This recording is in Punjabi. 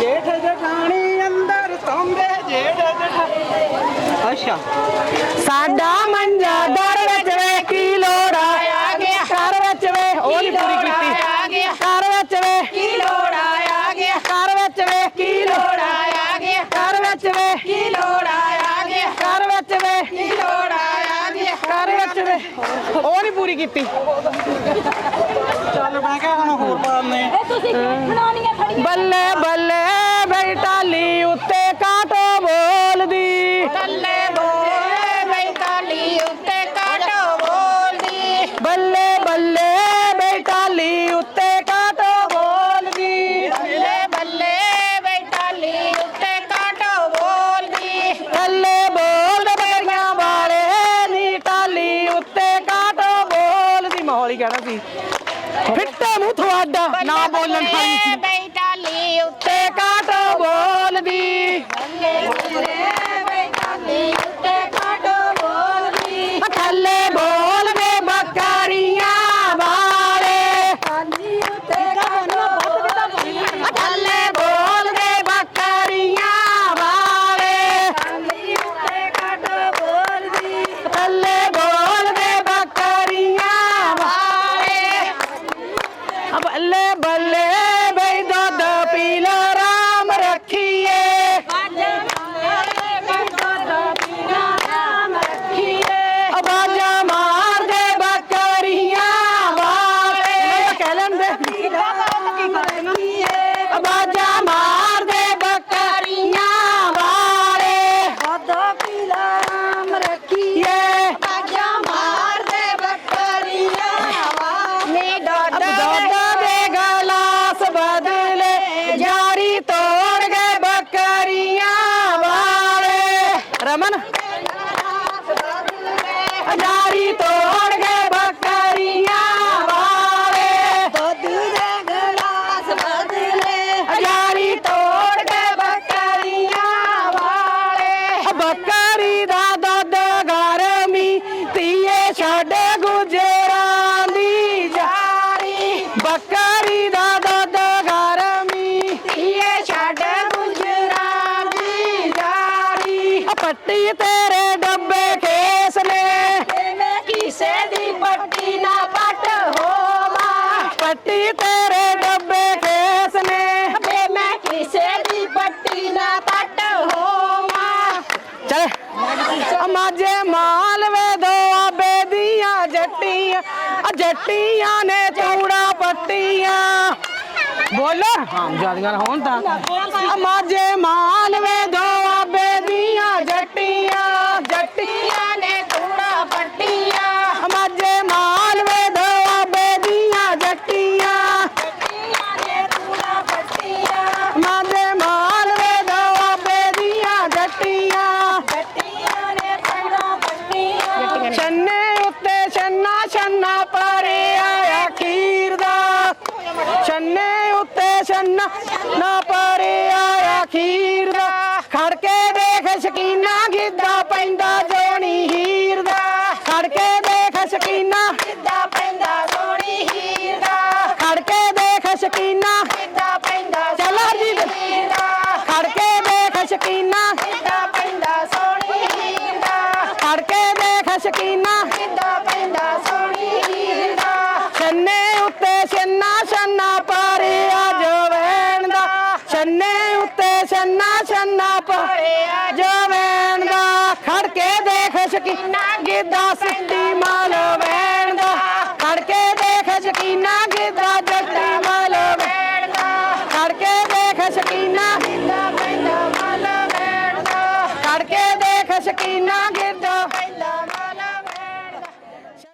ਜੇਠ ਜਠਾਣੀ ਅੰਦਰ ਸੌਂਦੇ ਜੇਠ ਜਠਾਣੀ। ਅੱਛਾ। ਸਾਡਾ ਮੰਜਾ ਦਰ ਵਿੱਚ ਵੇ ਕੀ ਲੋੜ ਆ? ਗਿਆ। ਘਰ ਵਿੱਚ ਵੇ ਉਹ ਨਹੀਂ ਪੂਰੀ ਕੀਤੀ। ਘਰ ਵਿੱਚ ਵੇ ਕੀ ਲੋੜ ਆ ਗਿਆ। ਘਰ ਵਿੱਚ ਵੇ ਕੀ ਲੋੜ ਆ ਆ ਗਿਆ। ਘਰ ਵਿੱਚ ਵੇ ਕੀ ਲੋੜ ਆ ਗਿਆ। ਘਰ ਵਿੱਚ ਵੇ ਕੀ ਲੋੜ ਆ ਗਿਆ। ਘਰ ਵਿੱਚ ਵੇ ਉਹ ਨਹੀਂ ਪੂਰੀ ਕੀਤੀ। ਚੱਲ ਮੈਂ ਕਿਹਾ ਹੁਣ ਹੋਰ ਪਾਉਂਦੇ ਇਹ ਤੁਸੀਂ ਬਣਾਉਣੀਆਂ ਖੜੀਆਂ? ਬੱਲੇ ਫਿੱਟੇ ਮੂੰਹ ਤੁਹਾਡਾ। ਨਾ ਬੋਲਣ ¿Verdad, hermana? ਪੱਟੀ ਤੇਰੇ ਡੱਬੇ ਖੇਸ ਨੇ। ਵੇ ਮੈਂ ਕਿਸੇ ਦੀ ਪੱਟੀ ਨਾ ਪੱਟ ਹੋਵਾ। ਚੱਲ। ਮਾਝੇ ਮਾਲਵੇ ਦੋ ਆਬੇ ਦੀਆਂ ਜੱਟੀਆਂ। ਆ ਜੱਟੀਆਂ ਨੇ ਚੂੜਾ ਪੱਟੀਆਂ। ਬੋਲੋ। ਹਾਂ ਜਿਆਦੀਆਂ ਹੋਣ ਤਾਂ। ਆ ਉੱਤੇ ਛੰਨਾ ਨਾ ਪਰੇ ਆਇਆ ਖੀਰ ਦਾ। ਖੜ ਕੇ ਦੇਖ ਸ਼ਕੀਨਾ ਗਿੱਧਾ ਪੈਂਦਾ ਜੋਣੀ ਹੀਰ ਦਾ। ਖੜ ਕੇ ਦੇਖ ਸ਼ਕੀਨਾ ਕਿੱਦਾਂ ਪੈਂਦਾ ਸੋਹਣੀ ਹੀਰ ਦਾ। ਖੜ ਕੇ ਦੇਖ ਸ਼ਕੀਨਾ ਕਿੱਦਾਂ ਪੈਂਦਾ ਚੱਲ ਹਰਜੀਤ ਹੀਰ ਦਾ। ਖੜ ਕੇ ਦੇਖ ਸ਼ਕੀਨਾ ਕਿੱਦਾਂ ਪੈਂਦਾ ਸੋਹਣੀ ਹੀਰ ਦਾ। ਖੜ ਕੇ ਦੇਖ ਸ਼ਕੀਨਾ ਕਿੱਦਾਂ ਪੈਂਦਾ ਸੋਹਣੀ ਛੰਨਾ ਛੰਨਾ ਪਰੇ ਆ ਜਵੈਣ ਦਾ ਖੜ ਕੇ ਦੇਖ ਸ਼ਕੀਨਾ ਗਿੱਧਾ ਸਿੱਟੀ ਮਾਲ